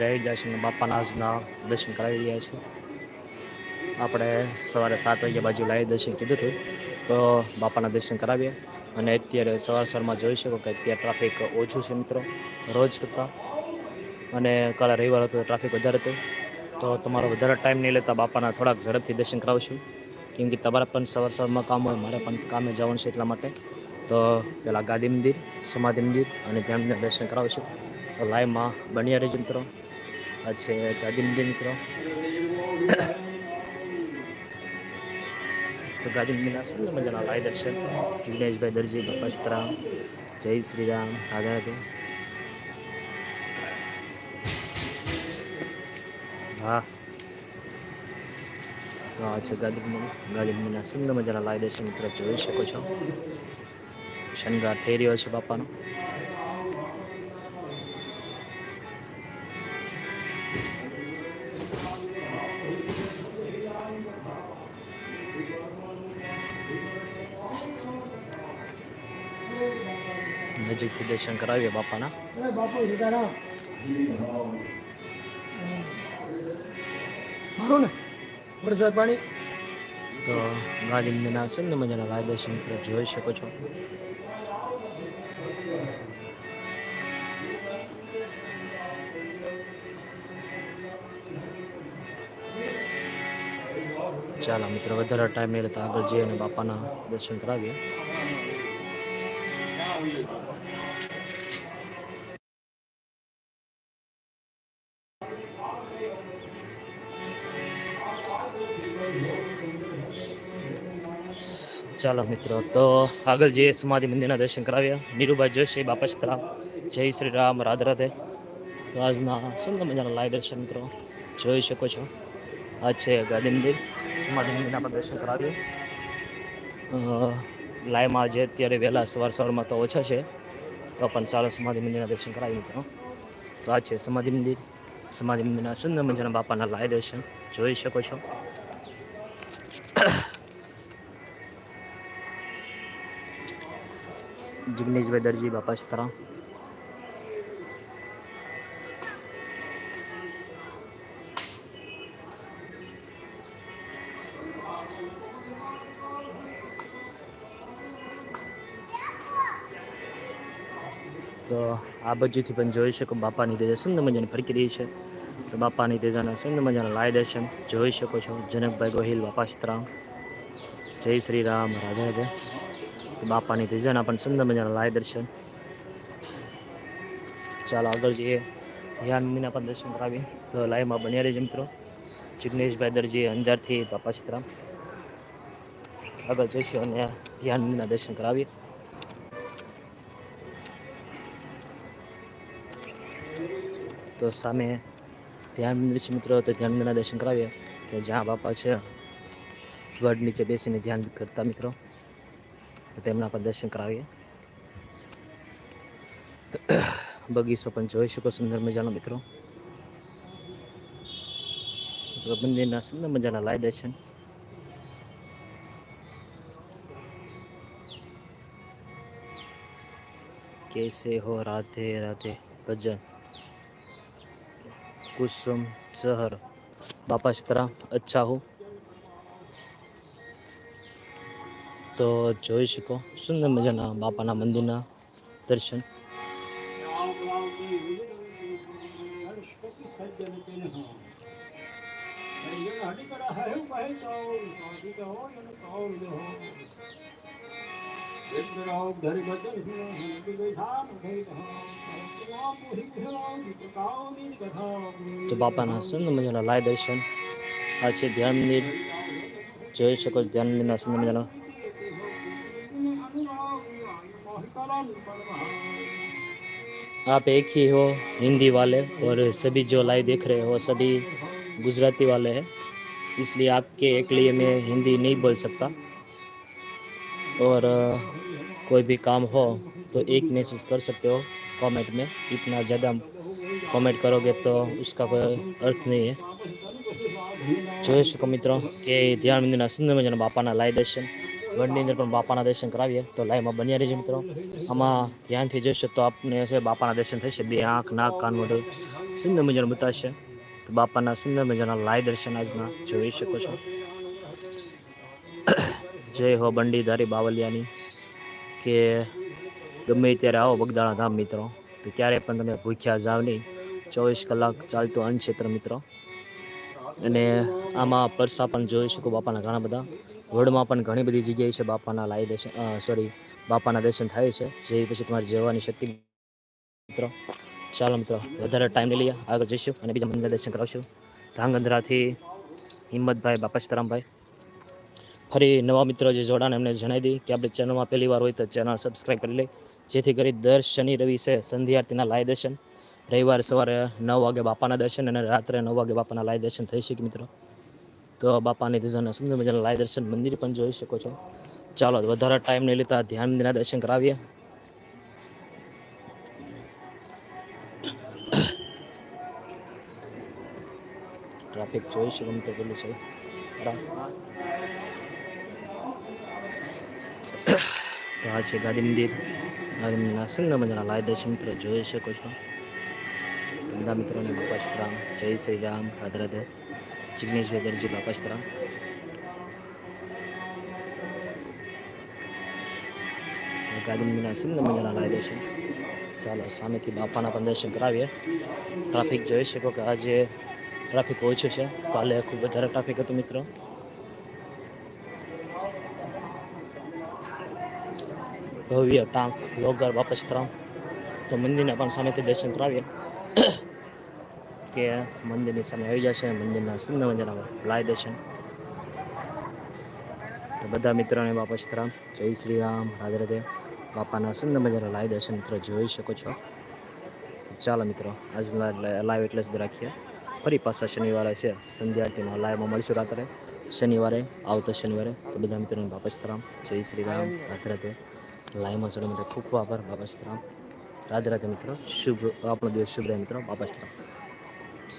જય જયસિંહ બાપાના આજના દર્શન કરાવી રહ્યા છે. આપણે સવારે સાત વાગ્યા બાજુ લાવી દર્શન કીધું હતું. તો બાપાના દર્શન કરાવીએ. અને અત્યારે સવાર સવારમાં જોઈ શકો કે અત્યારે ટ્રાફિક ઓછું છે મિત્રો, રોજ કરતાં. અને કાલે રવિવાર હતો ટ્રાફિક વધારે હતું. તો તમારો વધારે ટાઈમ નહીં લેતા બાપાના થોડાક ઝડપથી દર્શન કરાવશું. કેમ કે તમારે પણ સવાર સવારમાં કામ હોય, મારે પણ કામે જવાનું છે એટલા માટે. તો પહેલાં ગાદી મંદિર, સમાધિ મંદિર અને ત્યાં દર્શન કરાવશું. તો લાઈવમાં બન્યા રહેજો મિત્રો. છે ગાદી મંદિર મિત્રો. તો ગાદી મંદિરના સુંદર મજાના લાઈ દર્શન વિઘ્નેશભાઈ દરજી બપસ્તરામ જય શ્રી રામ રાધા રાધે. હા. તો આ છે મંદિર ગાદી મંદિરના સુંદર મજાના લાઈ દર્શન મિત્રો, જોઈ શકો છો. શણગાર થઈ રહ્યો છે બાપાનો. નજીકથી દર્શન કરાવીએ બાપાના. બાપુ સીતારામ. મારો ને વરસાદ પાણી. તો ગાંધી મંદિરના સુંદર મજાના લાઈ દર્શન મિત્રો જોઈ શકો છો. ચાલો મિત્રો વધારે ટાઈમ નહીં લેતા આગળ જઈએ અને બાપાના દર્શન કરાવીએ. ચાલો મિત્રો, તો આગળ જે સમાધિ મંદિરના દર્શન કરાવ્યા. નીરુભાઈ જોશી બાપા સીતારામ જય શ્રી રામ, રાધે રાધે. તો આજના સુંદર મજાના લાઈવ દર્શન મિત્રો જોઈ શકો છો. આ છે ગાંધી મંદિર. સમાધિ મંદિરના પણ દર્શન કરાવીએ અ, લાઈવમાં જે અત્યારે વહેલા સવાર સવારમાં તો ઓછા છે. તો પણ ચાલો સમાધિ મંદિરના દર્શન કરાવી મિત્રો. તો આ છે સમાધિ મંદિર. સમાધિ મંદિરના સુંદર મજાના બાપાના લાય દર્શન. જોઈ શકો છો. જિગ્નેશભાઈ દરજી બાપા સીતારામ. તો આ બાજુથી પણ જોઈ શકો, બાપાની તેજા સુંદર મજાની ફરકી રહી છે. તો બાપાની તેજાના સુંદર મજાના લાય દર્શન જોઈ શકો છો. જનકભાઈ ગોહિલ, બાપા સીતરામ. જય શ્રી રામ, રાધે રાધે. તો બાપાની તેજાના પણ સુંદર મજાના લાય દર્શન. ચાલો આગળ જઈએ. ધ્યાન પણ દર્શન કરાવીએ. તો લાઈવમાં બન્યા રહેજો મિત્રો. જિગ્નેશભાઈ દરજી અંજારથી બાપા સીતરામ. આગળ જઈશું અને ધ્યાન દર્શન કરાવીએ. તો સામે ધ્યાન મંદિર છે મિત્રો, તો ધ્યાન મંદિરના દર્શન કરાવીએ. કે જ્યાં બાપા છે, વડ નીચે બેસીને ધ્યાન કરતા મિત્રો તેમના પર દર્શન કરાવીએ. બગીચો પણ જોઈ શકો સુંદર મજાનો મિત્રો. મંદિરના સુંદર મજાના લાઈ દર્શન. કેસે હો રાધે રાધે ભજન. कुसुम शहर બાપા સીતારામ અચ્છા હું તો જોઈ શકો સુંદર મજાના બાપાના મંદિરના દર્શન તો બાપાના સુંદર મજાના લાય દર્શન આ છે ધ્યાન મંદિર જોઈ શકો છો ધ્યાન મંદિરના સુંદર મજાના आप एक ही हो हिंदी वाले और सभी जो लाइव देख रहे हो सभी गुजराती वाले हैं इसलिए आपके एक लिए मैं हिंदी नहीं बोल सकता और अ, कोई भी काम हो तो एक मैसेज कर सकते हो कमेंट में इतना ज़्यादा कमेंट करोगे तो उसका कोई अर्थ नहीं है જોઈ શકો મિત્રો કે ધ્યાન મંદિરના સુંદર મજાના બાપાના લાય દર્શન ગઢની અંદર પણ બાપાના દર્શન કરાવીએ તો લાઈવમાં બન્યા રહેજો મિત્રો આમાં ધ્યાનથી જોઈશો તો આપને છે બાપાના દર્શન થશે બે આંખ નાક કાન મોઢું સુંદર મજાનું બતાવશે તો બાપાના સુંદર મજાના લાઈવ દર્શન આજના જોઈ શકો છો જય હો બંડીધારી બાવલિયાની કે ગમે ત્યારે આવો બગદાણા ધામ મિત્રો. તો ક્યારે પણ તમે ભૂખ્યા જાવ નહીં. ચોવીસ કલાક ચાલતું અન્નક્ષેત્ર મિત્રો. અને આમાં પરસા પણ જોઈ શકો બાપાના ઘણા બધા. વડમાં પણ ઘણી બધી જગ્યાએ છે બાપાના લાઈ દર્શન સોરી બાપાના દર્શન થાય છે. જે પછી તમારી જવાની શક્તિ મિત્રો. ચાલો મિત્રો, વધારે ટાઈમ નહીં લઈએ. આગળ જઈશું અને બીજા મંદિર દર્શન કરાવશું. ધાંગધ્રાથી હિંમતભાઈ બાપસ્તરામભાઈ. ફરી નવા મિત્રો જે જોડાણ એમને જણાવી દઈએ કે આપણે ચેનલમાં પહેલી વાર હોય તો ચેનલ સબસ્ક્રાઈબ કરી લે, જેથી કરી દર શનિ રવિ છે સંધ્યા આરતીના લાય દર્શન. રવિવાર સવારે નવ વાગે બાપાના દર્શન અને રાત્રે નવ વાગે બાપાના લાય દર્શન થઈ શકે મિત્રો. તો બાપાની દીધાના સુંદર મજાના લાય દર્શન મંદિર પણ જોઈ શકો છો. ચાલો વધારે ટાઈમ નહીં લેતા ધ્યાન મંદિરના દર્શન કરાવીએ. ટ્રાફિક જોઈ શકો મિત્રો, કેટલું છે? તો આ છે ગાડી મંદિર. ગાડી મંદિરના સુંદર મજાના લાય દર્શન મિત્રો જોઈ શકો છો. બધા મિત્રોને બાપાસ્તરામ જય શ્રી રામ. રાધે રાધે. જિગ્નેશ વેદરજી બાપાસ્તરામ તો મંદિરના સુંદર મજાના લાય દર્શન. ચાલો સામેથી બાપાના પણ દર્શન કરાવીએ. ટ્રાફિક જોઈ શકો કે આજે ટ્રાફિક ઓછું છે. કાલે ખૂબ વધારે ટ્રાફિક હતું મિત્રો. ભવ્ય ટાંક લોગર બાપસ્ત્રમ તો મંદિરના પણ સામેથી દર્શન કરાવીએ. કે મંદિરની સામે આવી જશે, મંદિરના સુંદર મજાના લાય દર્શન. તો બધા મિત્રોને બાપસ્ત્રમ જય શ્રી રામ, રાધે બાપાના સુંદર મજાના લાય દર્શન મિત્રો જોઈ શકો છો. ચાલો મિત્રો આજના લાઈવ એટલે જ રાખીએ. ફરી પાછા શનિવારે છે સંધ્યા આરતીમાં લાઈવમાં મળીશું રાત્રે. શનિવારે, આવતા શનિવારે. તો બધા મિત્રોને બાપસ્તરામ જય શ્રી રામ રાધે. લાઈવમાં જોડે માટે ખૂબ આભાર બાપસ્તરામ રાધે રાધે મિત્રો, શુભ આપણો દિવસ શુભ રહે મિત્રો બાપસ્તરામ